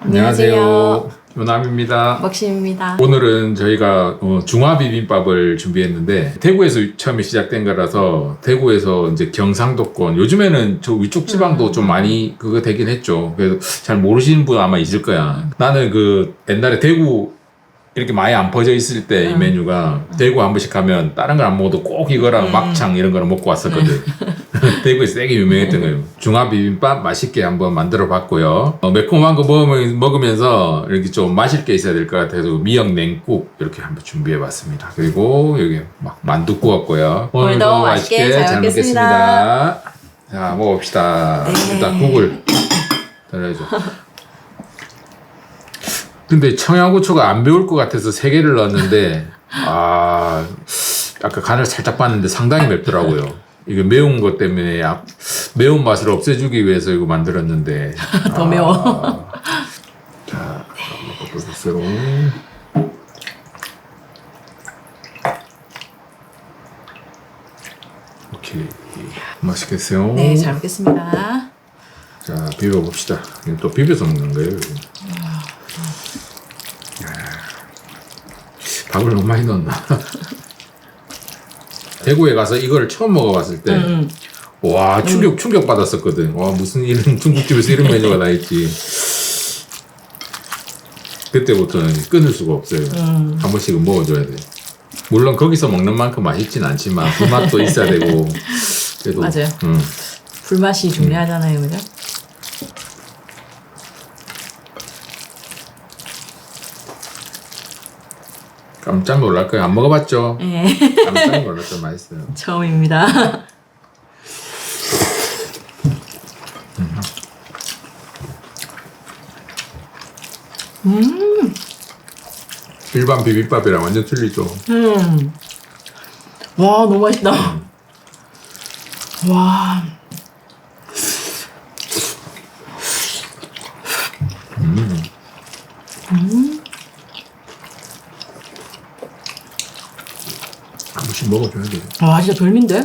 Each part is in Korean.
안녕하세요. 요남입니다. 먹심입니다. 오늘은 저희가 어, 중화 비빔밥을 준비했는데 대구에서 처음에 시작된 거라서 대구에서 이제 경상도권 요즘에는 저 위쪽 지방도 좀 많이 그거 되긴 했죠. 그래서 잘 모르시는 분 아마 있을 거야. 나는 그 옛날에 대구 이렇게 많이 안 퍼져 있을 때 이 메뉴가 대구 한 번씩 가면 다른 걸 안 먹어도 꼭 이거랑 막창 이런 거를 먹고 왔었거든. 대구에서 되게 유명했던 거예요. 중화 비빔밥 맛있게 한번 만들어 봤고요. 어, 매콤한 거 먹으면, 먹으면서 이렇게 좀 마실 게 있어야 될 것 같아서 미역 냉국 이렇게 한번 준비해 봤습니다. 그리고 여기 막 만두 구웠고요. 오늘도 맛있게 잘 먹겠습니다. 자, 먹어봅시다. 네. 일단 국을 달아야죠. 근데 청양고추가 안 배울 것 같아서 세 개를 넣었는데 아 아까 간을 살짝 봤는데 상당히 맵더라고요. 이거 매운 것 때문에 약 매운 맛을 없애주기 위해서 이거 만들었는데 더 매워. 자 먹어보세요. 오케이 맛있겠어요. 네, 잘 먹겠습니다. 자, 비벼 봅시다. 이거 또 비벼서 먹는 거예요. 이거. 밥을 너무 많이 넣었나? 대구에 가서 이걸 처음 먹어봤을 때, 음. 와, 충격, 충격 받았었거든. 와, 무슨 이런 중국집에서 이런 메뉴가 다 있지. 그때부터는 끊을 수가 없어요. 음. 한 번씩은 먹어줘야 돼. 물론 거기서 먹는 만큼 맛있진 않지만, 그 맛도 있어야 되고. 그래도, 맞아요. 음. 불맛이 중요하잖아요, 그죠? 깜짝 놀랄 거예요. 안 먹어봤죠? 네, 깜짝 놀랐죠. 맛있어요. 처음입니다. 일반 비빔밥이랑 완전 틀리죠. 음. 와, 너무 맛있다. 와. 한 번씩 먹어줘야 돼요. 와, 진짜 별미인데?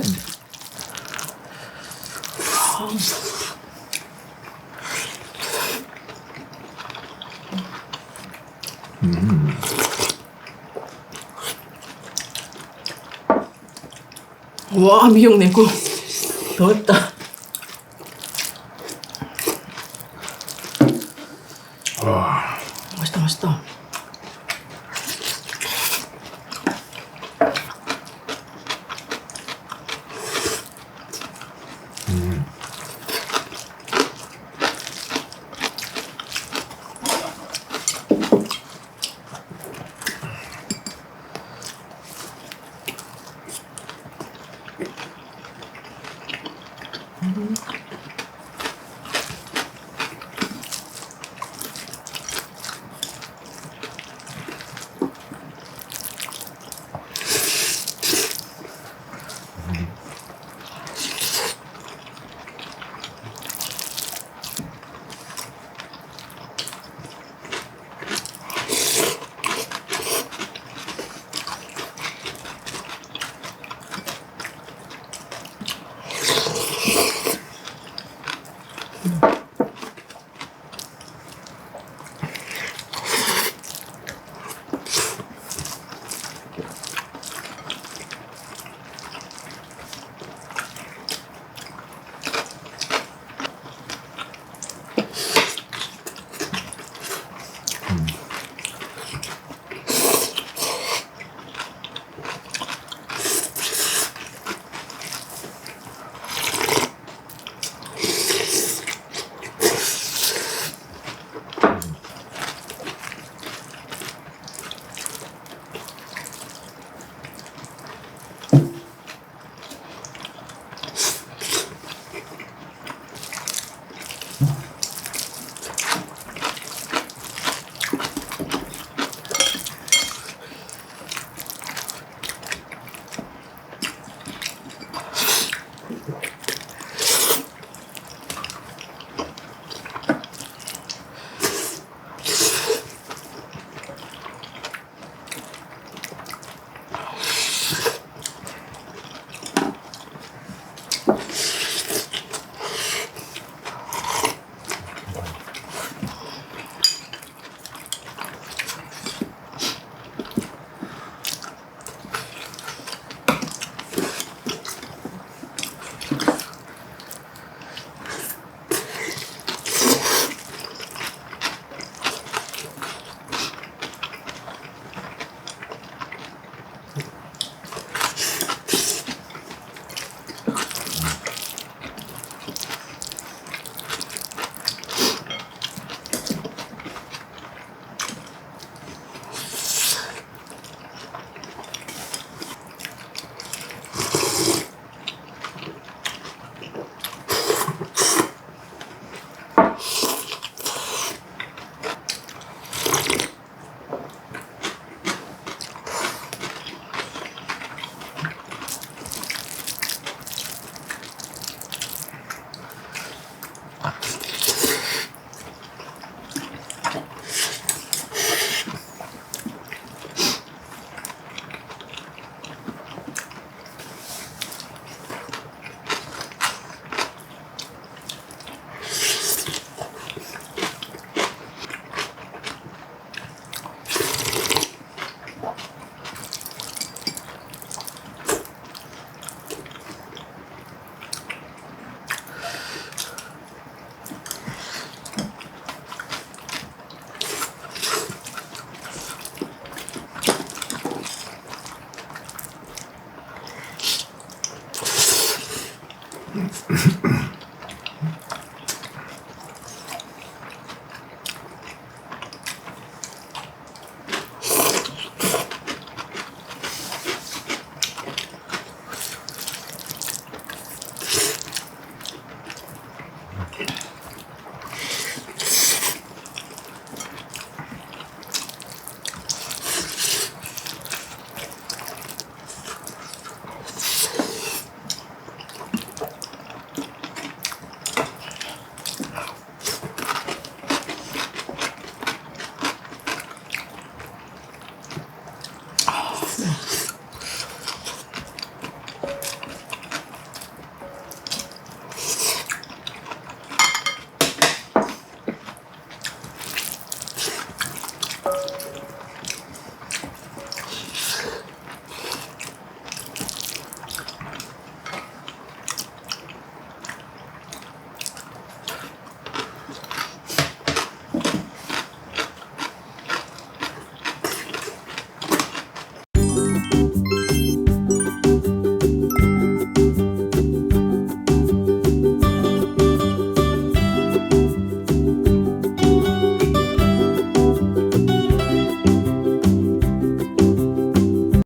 와, 미역 냉국. 더 맵다. 와, 맛있다, 맛있다. Mm-hmm.